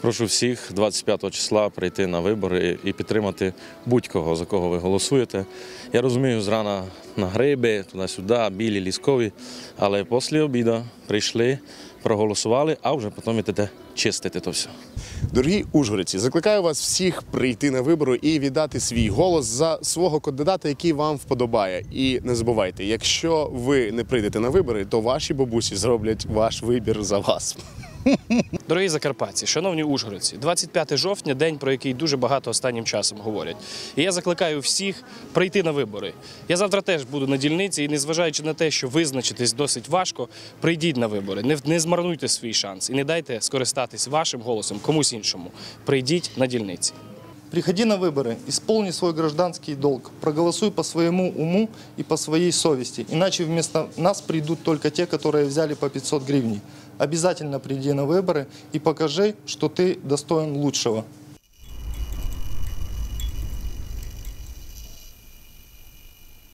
Прошу всіх 25 числа прийти на вибори і підтримати будь-кого, за кого ви голосуєте. Я розумію, зрана на гриби, туди-сюди, білі, ліскові, але після обіду прийшли, проголосували, а вже потім йдете чистити то все. Дорогі ужгородці, закликаю вас всіх прийти на вибори і віддати свій голос за свого кандидата, який вам вподобає. І не забувайте, якщо ви не прийдете на вибори, то ваші бабусі зроблять ваш вибір за вас. Дорогі закарпатці, шановні ужгородці, 25 жовтня день, про який дуже багато останнім часом говорять. І я закликаю всіх прийти на вибори. Я завтра теж буду на дільниці, і незважаючи на те, що визначитись досить важко, прийдіть на вибори. Не, не змарнуйте свій шанс і не дайте скористатись вашим голосом комусь іншому. Прийдіть на дільниці. Приходи на выборы, исполни свой гражданский долг, проголосуй по своему уму и по своей совести, иначе вместо нас придут только те, которые взяли по 500 гривней. Обязательно приди на выборы и покажи, что ты достоин лучшего.